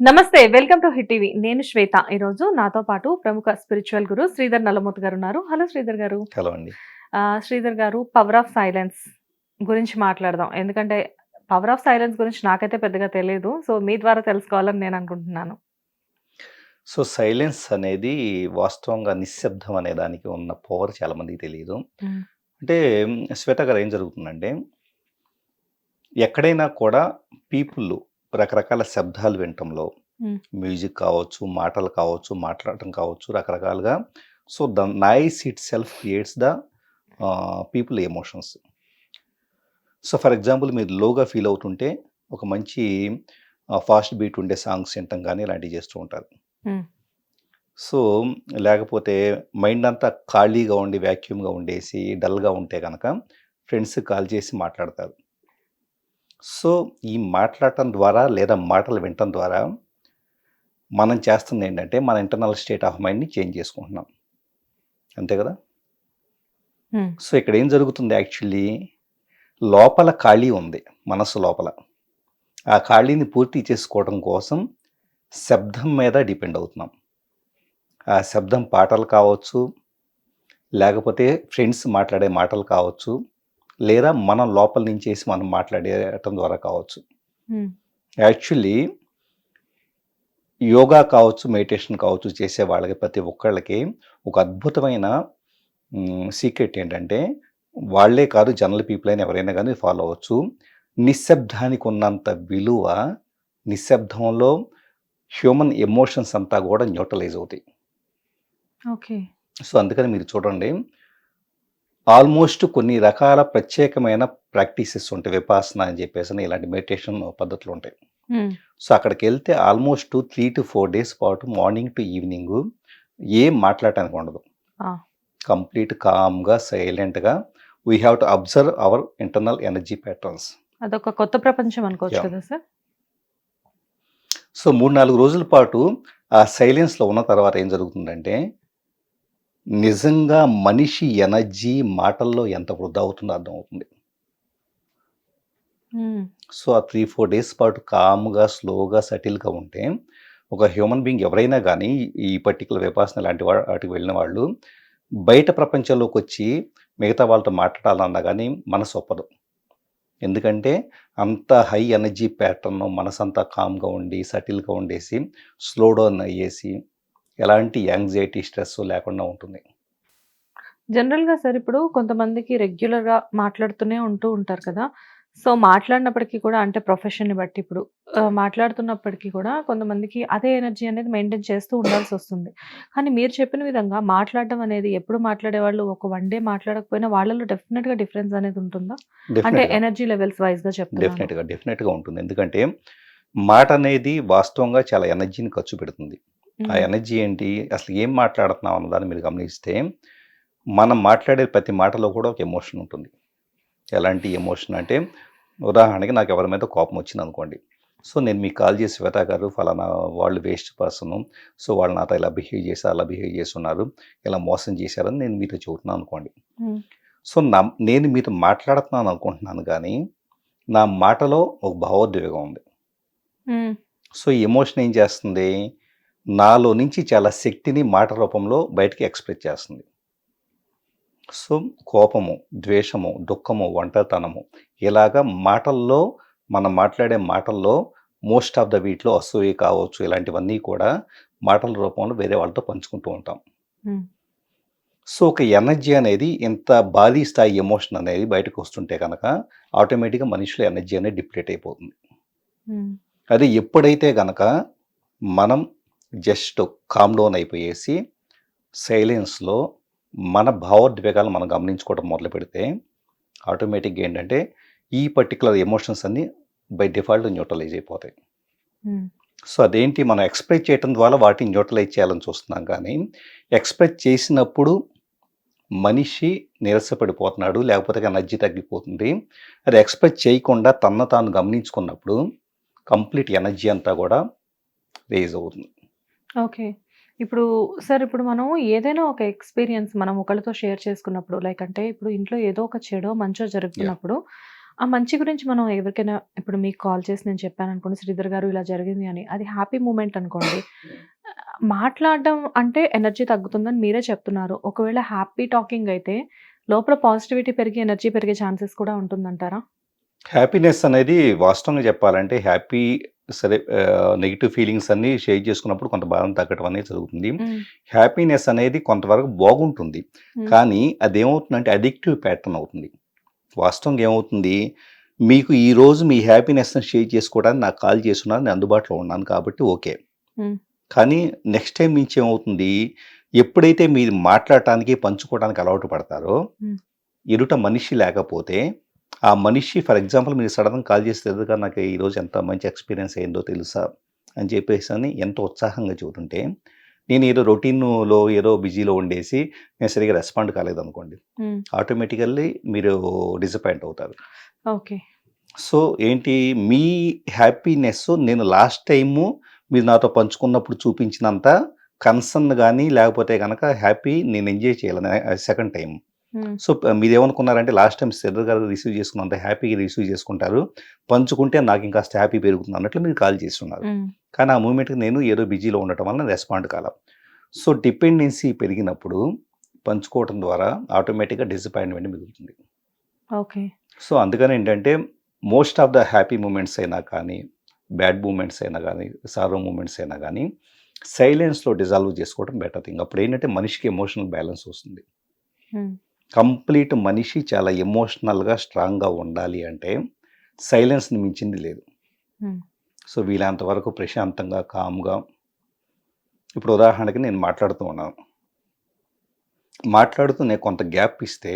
నమస్తే welcome to hit TV. నేను శ్వేత. ఈరోజు నాతో పాటు ప్రముఖ స్పిరిచువల్ గురు శ్రీధర్ నల్లమూర్తి గారు ఉన్నారు. హలో శ్రీధర్ గారు. హలో అండి. శ్రీధర్ గారు పవర్ ఆఫ్ సైలెన్స్ గురించి మాట్లాడదాం. ఎందుకంటే పవర్ ఆఫ్ సైలెన్స్ గురించి నాకైతే పెద్దగా తెలియదు. సో మీ ద్వారా తెలుసుకోవాలని నేను అనుకుంటున్నాను. సో సైలెన్స్ అనేది వాస్తవంగా నిశ్శబ్దం అనే దానికి ఉన్న పవర్ చాలా మందికి తెలియదు. అంటే శ్వేత గారు ఏం జరుగుతుందంటే ఎక్కడైనా కూడా పీపుల్ రకరకాల శబ్దాలు వినటంలో. మ్యూజిక్ కావచ్చు మాటలు కావచ్చు మాట్లాడటం కావచ్చు రకరకాలుగా so the noise itself creates the people emotions so for example మీరు లోగా ఫీల్ అవుతుంటే ఒక మంచి ఫాస్ట్ బీట్ ఉండే సాంగ్స్ వినటం కానీ ఇలాంటివి చేస్తూ ఉంటారు. సో లేకపోతే మైండ్ అంతా ఖాళీగా ఉండి వ్యాక్యూమ్గా ఉండేసి డల్గా ఉంటే కనుక ఫ్రెండ్స్ కాల్ చేసి మాట్లాడతారు సో ఈ మాట్లాడటం ద్వారా లేదా మాటలు వినటం ద్వారా మనం చేస్తుంది ఏంటంటే మన ఇంటర్నల్ స్టేట్ ఆఫ్ మైండ్ని చేంజ్ చేసుకుంటున్నాం. అంతే కదా. సో ఇక్కడ ఏం జరుగుతుంది యాక్చువల్లీ లోపల ఖాళీ ఉంది మనసు లోపల. ఆ ఖాళీని పూర్తి చేసుకోవడం కోసం శబ్దం మీద డిపెండ్ అవుతున్నాం. ఆ శబ్దం పాటలు కావచ్చు లేకపోతే ఫ్రెండ్స్ మాట్లాడే మాటలు కావచ్చు లేదా మనం లోపల నుంచేసి మనం మాట్లాడేయటం ద్వారా కావచ్చు. యాక్చువల్లీ యోగా కావచ్చు మెడిటేషన్ కావచ్చు చేసే వాళ్ళకి ప్రతి ఒక్కళ్ళకి ఒక అద్భుతమైన సీక్రెట్ ఏంటంటే వాళ్ళే కాదు జనరల్ పీపుల్ అయినా ఎవరైనా కానీ ఫాలో అవ్వచ్చు. నిశ్శబ్దానికి ఉన్నంత విలువ నిశ్శబ్దంలో హ్యూమన్ ఎమోషన్స్ అంతా కూడా న్యూట్రలైజ్ అవుతాయి. ఓకే. సో అందుకని మీరు చూడండి ఆల్మోస్ట్ కొన్ని రకాల ప్రత్యేకమైన ప్రాక్టీసెస్ ఉంటాయి విపాసన అని చెప్పేసి ఇలాంటి మెడిటేషన్ పద్ధతులు ఉంటాయి. సో అక్కడికి వెళ్తే almost three to four days పాటు మార్నింగ్ టు ఈవినింగ్ ఏం మాట్లాడటానికి ఉండదు. కంప్లీట్ కామ్గా సైలెంట్గా we have to observe our internal energy patterns అదొక కొత్త ప్రపంచం అనుకోవచ్చు. కదా సార్ సో మూడు నాలుగు రోజుల పాటు ఆ సైలెన్స్లో ఉన్న తర్వాత ఏం జరుగుతుందంటే నిజంగా మనిషి ఎనర్జీ మాటల్లో ఎంత వృధా అవుతుందో అర్థమవుతుంది. సో ఆ త్రీ ఫోర్ డేస్ పాటు కామ్గా స్లోగా సటిల్గా ఉంటే ఒక హ్యూమన్ బీయింగ్ ఎవరైనా కానీ ఈ పర్టికులర్ విపాసన లాంటి వాటికి వెళ్ళిన వాళ్ళు బయట ప్రపంచంలోకి వచ్చి మిగతా వాళ్ళతో మాట్లాడాలన్నా కానీ మనసు ఒప్పదు ఎందుకంటే అంత హై ఎనర్జీ ప్యాటర్న్ మనసు అంతా కామ్గా ఉండి సటిల్గా ఉండేసి స్లో డౌన్ అయ్యేసి ఎలాంటి యాంగ్జైటీ స్ట్రెస్ లేకుండా ఉంటుంది. జనరల్గా సార్ ఇప్పుడు కొంతమందికి రెగ్యులర్గా మాట్లాడుతూనే ఉంటూ ఉంటారు కదా. సో మాట్లాడినప్పటికీ కూడా అంటే ప్రొఫెషన్ని బట్టి ఇప్పుడు మాట్లాడుతున్నప్పటికీ కూడా కొంతమందికి అదే ఎనర్జీ అనేది మెయింటైన్ చేస్తూ ఉండాల్సి వస్తుంది. కానీ మీరు చెప్పిన విధంగా మాట్లాడడం అనేది ఎప్పుడు మాట్లాడే వాళ్ళు ఒక వన్ డే మాట్లాడకపోయినా వాళ్ళలో డెఫినెట్గా డిఫరెన్స్ అనేది ఉంటుందా? అంటే డెఫినెట్గా. ఎనర్జీ లెవెల్స్ వైజ్గా చెప్తున్నాను డెఫినెట్గా డెఫినెట్గా ఉంటుంది. ఎందుకంటే మాట అనేది వాస్తవంగా చాలా ఎనర్జీని ఖర్చు పెడుతుంది. ఆ. ఎనర్జీ ఏంటి అసలు ఏం మాట్లాడుతున్నాం అన్నదాన్ని మీరు గమనిస్తే మనం మాట్లాడే ప్రతి మాటలో కూడా ఒక ఎమోషన్ ఉంటుంది ఎలాంటి ఎమోషన్ అంటే ఉదాహరణకి నాకు ఎవరి మీద కోపం వచ్చింది అనుకోండి సో నేను మీకు కాల్ చేసి శ్వేత గారు ఫలానా వాళ్ళు వేస్ట్ పర్సన్ సో వాళ్ళు నాతో ఇలా బిహేవ్ చేశారు అలా బిహేవ్ చేస్తున్నారు ఇలా మోసం చేశారని నేను మీతో చెబుతున్నాను అనుకోండి. సో నా నేను మీతో మాట్లాడుతున్నాను అనుకుంటున్నాను కానీ నా మాటలో ఒక భావోద్వేగం ఉంది. సో ఈ ఎమోషన్ ఏం చేస్తుంది నాలో నుంచి చాలా శక్తిని మాట రూపంలో బయటికి ఎక్స్ప్రెస్ చేస్తుంది సో కోపము ద్వేషము దుఃఖము ఒంటరితనము ఇలాగ మాటల్లో మనం మాట్లాడే మాటల్లో మోస్ట్ ఆఫ్ ద వీటిలో అసూయ కావచ్చు ఇలాంటివన్నీ కూడా మాటల రూపంలో వేరే వాళ్ళతో పంచుకుంటూ ఉంటాం. సో ఒక ఎనర్జీ అనేది ఇంత భారీ స్థాయి ఎమోషన్ అనేది బయటకు వస్తుంటే కనుక ఆటోమేటిక్గా మనిషిలో ఎనర్జీ అనేది డిప్లీట్ అయిపోతుంది. అది ఎప్పుడైతే గనక మనం జస్ట్ కామ్ డౌన్ అయిపోయేసి సైలెన్స్లో మన భావోద్వేగాలు మనం గమనించుకోవడం మొదలు పెడితే ఆటోమేటిక్గా ఏంటంటే ఈ పర్టికులర్ ఎమోషన్స్ అన్నీ బై డిఫాల్ట్ న్యూట్రలైజ్ అయిపోతాయి. సో అదేంటి మనం ఎక్స్ప్రెస్ చేయడం ద్వారా వాటిని న్యూట్రలైజ్ చేయాలని చూస్తున్నాం కానీ ఎక్స్ప్రెస్ చేసినప్పుడు మనిషి నీరసపడిపోతున్నాడు లేకపోతే ఎనర్జీ తగ్గిపోతుంది. అది ఎక్స్ప్రెస్ చేయకుండా తన తాను గమనించుకున్నప్పుడు కంప్లీట్ ఎనర్జీ అంతా కూడా రేజ్ అవుతుంది. ఓకే. ఇప్పుడు సార్ ఇప్పుడు మనం ఏదైనా ఒక ఎక్స్పీరియన్స్ మనం ఒకరితో షేర్ చేసుకున్నప్పుడు లైక్ అంటే ఇప్పుడు ఇంట్లో ఏదో ఒక చెడో మంచో జరుగుతున్నప్పుడు ఆ మంచి గురించి మనం ఎవరికైనా ఇప్పుడు మీకు కాల్ చేసి నేను చెప్పాను అనుకోండి శ్రీధర్ గారు ఇలా జరిగింది అని అది హ్యాపీ మూమెంట్ అనుకోండి. మాట్లాడడం అంటే ఎనర్జీ తగ్గుతుందని మీరే చెప్తున్నారు. ఒకవేళ హ్యాపీ టాకింగ్ అయితే లోపల పాజిటివిటీ పెరిగి ఎనర్జీ పెరిగే ఛాన్సెస్ కూడా ఉంటుందంటారా? హ్యాపీనెస్ అనేది వాస్తవంగా చెప్పాలంటే హ్యాపీ సరే నెగిటివ్ ఫీలింగ్స్ అన్ని షేర్ చేసుకున్నప్పుడు కొంత బాధం తగ్గడం అనేది జరుగుతుంది. హ్యాపీనెస్ అనేది కొంతవరకు బాగుంటుంది. కానీ అదేమవుతుందంటే అడిక్టివ్ ప్యాటర్న్ అవుతుంది. వాస్తవంగా ఏమవుతుంది? మీకు ఈ రోజు మీ హ్యాపీనెస్ని షేర్ చేసుకోవడానికి నాకు కాల్ చేస్తున్నారు. నేను అందుబాటులో ఉన్నాను కాబట్టి ఓకే. కానీ నెక్స్ట్ టైం నుంచి ఏమవుతుంది? ఎప్పుడైతే మీరు మాట్లాడటానికి పంచుకోవడానికి అలవాటు పడతారో. ఎదుట మనిషి లేకపోతే ఆ మనిషి ఫర్ ఎగ్జాంపుల్ మీరు సడన్గా కాల్ చేస్తే ఎదురుగా నాకు ఈరోజు ఎంత మంచి ఎక్స్పీరియన్స్ అయిందో తెలుసా? అని చెప్పేసి అని ఎంతో ఉత్సాహంగా చూస్తుంటే నేను ఏదో రొటీన్లో ఏదో బిజీలో ఉండేసి నేను సరిగా రెస్పాండ్ కాలేదనుకోండి ఆటోమేటికల్లీ మీరు డిసప్పాయింట్ అవుతారు. ఓకే. సో ఏంటి? మీ హ్యాపీనెస్ నేను లాస్ట్ టైము మీరు నాతో పంచుకున్నప్పుడు చూపించినంత కన్సర్న్ కానీ లేకపోతే కనుక హ్యాపీ నేను ఎంజాయ్ చేయాలని సెకండ్ టైం సో మీరు ఏమనుకున్నారంటే లాస్ట్ టైం సెదర్ గారు రిసీవ్ చేసుకున్నంత హ్యాపీగా రిసీవ్ చేసుకుంటారు. పంచుకుంటే నాకు ఇంకా హ్యాపీ పెరుగుతుంది అన్నట్లు మీరు కాల్ చేస్తున్నారు. కానీ ఆ మూమెంట్కి నేను ఏదో బిజీలో ఉండటం వల్ల రెస్పాండ్ కాలం. సో డిపెండెన్సీ పెరిగినప్పుడు పంచుకోవడం ద్వారా ఆటోమేటిక్గా డిసప్పాయింట్మెంట్ మిగులుతుంది. ఓకే. సో అందుకని ఏంటంటే most of the happy moments అయినా కానీ బ్యాడ్ మూమెంట్స్ అయినా కానీ సారో మూమెంట్స్ అయినా కానీ సైలెన్స్లో డిజాల్వ్ చేసుకోవడం బెటర్ థింగ్. అప్పుడు ఏంటంటే మనిషికి ఎమోషనల్ బ్యాలెన్స్ వస్తుంది. కంప్లీట్ మనిషి చాలా ఎమోషనల్గా స్ట్రాంగ్గా ఉండాలి అంటే సైలెన్స్ని మించింది లేదు. సో వీలంత వరకు ప్రశాంతంగా కామ్గా. ఇప్పుడు ఉదాహరణకి నేను మాట్లాడుతూ ఉన్నాను. మాట్లాడుతూ నేను కొంత గ్యాప్ ఇస్తే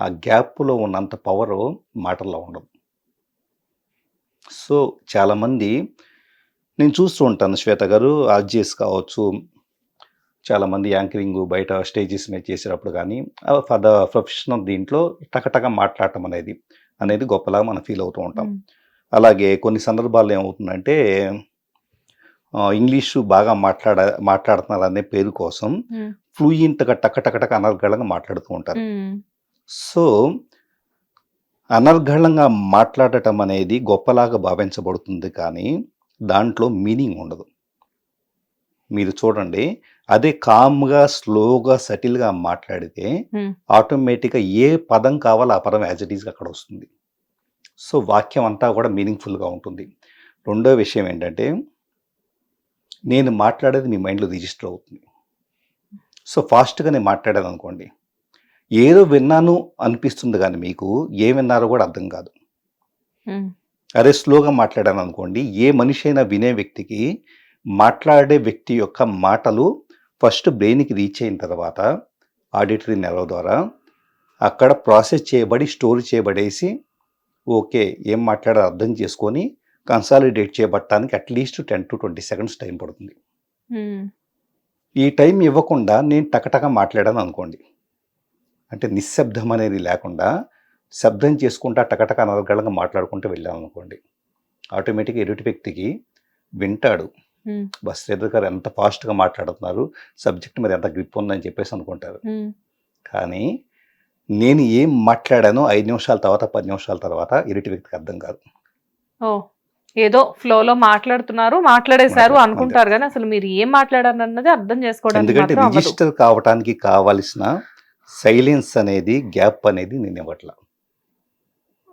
ఆ గ్యాప్లో ఉన్నంత పవర్ మాటల్లో ఉండదు. సో చాలామంది నేను చూస్తూ ఉంటాను శ్వేత గారు ఆర్జీఎస్ కావచ్చు చాలామంది యాంకరింగ్ బయట స్టేజెస్ మీద చేసేటప్పుడు కానీ ఫర్ ద ప్రొఫెషనల్ దీంట్లో టకటక మాట్లాడటం అనేది అనేది గొప్పలాగా మనం ఫీల్ అవుతూ ఉంటాం. అలాగే కొన్ని సందర్భాల్లో ఏమవుతుందంటే ఇంగ్లీషు బాగా మాట్లాడ మాట్లాడుతున్నారు అనే పేరు కోసం ఫ్లూయింట్గా టక టక టక అనర్గళంగా మాట్లాడుతూ ఉంటారు. సో అనర్గళంగా మాట్లాడటం అనేది గొప్పలాగా భావించబడుతుంది కానీ దాంట్లో మీనింగ్ ఉండదు. మీరు చూడండి అదే కామ్గా స్లోగా సటిల్గా మాట్లాడితే. ఆటోమేటిక్గా ఏ పదం కావాలో ఆ పదం యాజ్ ఇట్ ఈస్గా అక్కడ వస్తుంది. సో వాక్యం అంతా కూడా మీనింగ్ఫుల్గా ఉంటుంది. రెండో విషయం ఏంటంటే నేను మాట్లాడేది మీ మైండ్లో రిజిస్టర్ అవుతుంది. సో ఫాస్ట్గా నేను మాట్లాడాను అనుకోండి ఏదో విన్నాను అనిపిస్తుంది కానీ మీకు ఏ విన్నారో కూడా అర్థం కాదు. అదే స్లోగా మాట్లాడాను అనుకోండి ఏ మనిషి అయినా వినే వ్యక్తికి మాట్లాడే వ్యక్తి యొక్క మాటలు ఫస్ట్ బ్రెయిన్కి రీచ్ అయిన తర్వాత ఆడిటరీ నెల ద్వారా అక్కడ ప్రాసెస్ చేయబడి స్టోర్ చేయబడేసి ఓకే ఏం మాట్లాడారో అర్థం చేసుకొని consolidate చేయబట్టడానికి at least ten to twenty seconds time పడుతుంది. ఈ టైం ఇవ్వకుండా నేను టకటక మాట్లాడాను అనుకోండి. అంటే నిశ్శబ్దం అనేది లేకుండా శబ్దం చేసుకుంటా టకటక అనర్గళంగా మాట్లాడుకుంటూ వెళ్ళాను అనుకోండి. ఆటోమేటిక్గా ఎదుటి వ్యక్తికి వింటాడు. బస్ శ్రీధర్ గారు ఎంత ఫాస్ట్గా మాట్లాడుతున్నారు సబ్జెక్ట్ మీద ఎంత గ్రిప్ ఉందని చెప్పేసి అనుకుంటారు. కానీ నేను ఏం మాట్లాడానో ఐదు నిమిషాల తర్వాత పది నిమిషాల తర్వాత ఎదుటి వ్యక్తికి అర్థం కాదు. ఓ ఏదో ఫ్లోలో మాట్లాడుతున్నారు మాట్లాడేశారు మాట్లాడు- అనుకుంటారు కానీ అసలు మీరు ఏం మాట్లాడారు అన్నది అర్థం చేసుకోవడానికి ఎందుకంటే. రిజిస్టర్ కావడానికి కావలసిన సైలెన్స్ అనేది గ్యాప్ అనేది నేను ఇవ్వట్లా.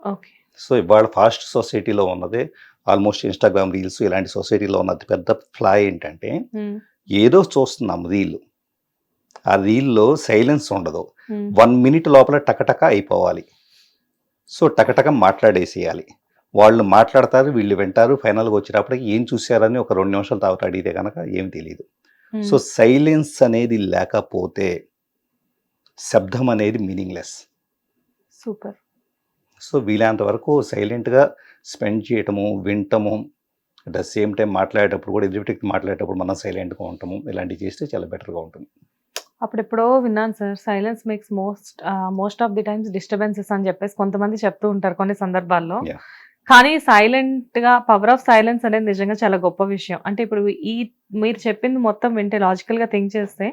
ఓకే. సో ఇవాళ ఫాస్ట్ సొసైటీలో ఉన్నదే ఆల్మోస్ట్ ఇన్స్టాగ్రామ్ రీల్స్ ఇలాంటి సొసైటీలో ఉన్న పెద్ద ఫ్లా ఏంటంటే ఏదో చూస్తున్నాం రీల్. ఆ రీల్లో సైలెన్స్ ఉండదు. వన్ మినిట్ లోపల టకటక అయిపోవాలి. సో టకటక మాట్లాడేసేయాలి. వాళ్ళు మాట్లాడతారు వీళ్ళు వింటారు ఫైనల్గా వచ్చేటప్పటికి ఏం చూశారని ఒక రెండు నిమిషాలు తర్వాత అడిగితే కనుక ఏం తెలియదు సో సైలెన్స్ అనేది లేకపోతే శబ్దం అనేది మీనింగ్లెస్ సూపర్. సో వీలైనంత వరకు సైలెంట్గా స్పెండ్ చేయటము వింటము అట్ ద సేమ్ టైం మాట్లాడేటప్పుడు కూడా ఎదుటికి మాట్లాడేటప్పుడు మనం సైలెంట్గా ఉంటాము ఇలాంటివి చేస్తే చాలా బెటర్గా ఉంటుంది. అప్పుడు ఎప్పుడో విన్నాను sir silence makes most most of the times disturbances అని చెప్పేసి కొంతమంది చెప్తూ ఉంటారు కొన్ని సందర్భాల్లో. కానీ సైలెంట్గా పవర్ ఆఫ్ సైలెన్స్ అనేది నిజంగా చాలా గొప్ప విషయం. అంటే ఇప్పుడు ఈ మీరు చెప్పింది మొత్తం వింటే లాజికల్గా థింక్ చేస్తే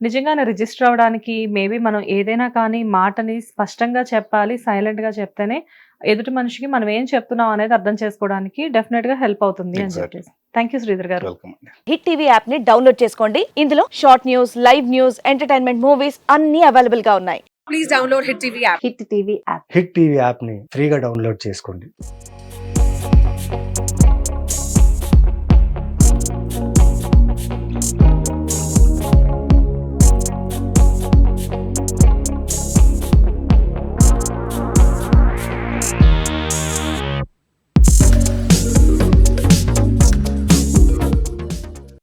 నిజంగానే రిజిస్టర్ అవ్వడానికి మేబీ మనం ఏదైనా కానీ మాటని స్పష్టంగా చెప్పాలి, సైలెంట్‌గా చెప్తేనే ఎదుటి మనిషికి మనం ఏం చెప్తున్నాం అనేది అర్థం చేసుకోవడానికి డెఫినిట్‌గా హెల్ప్ అవుతుంది అని. చెప్పేసి. Thank you Sridhar garu. Hit TV యాప్ని డౌన్లోడ్ చేసుకోండి ఇందులో short news live news entertainment movies అన్ని అవైలబుల్గా ఉన్నాయి please download Hit TV app. Hit TV app hit TV యాప్ని ఫ్రీగా డౌన్లోడ్ చేసుకోండి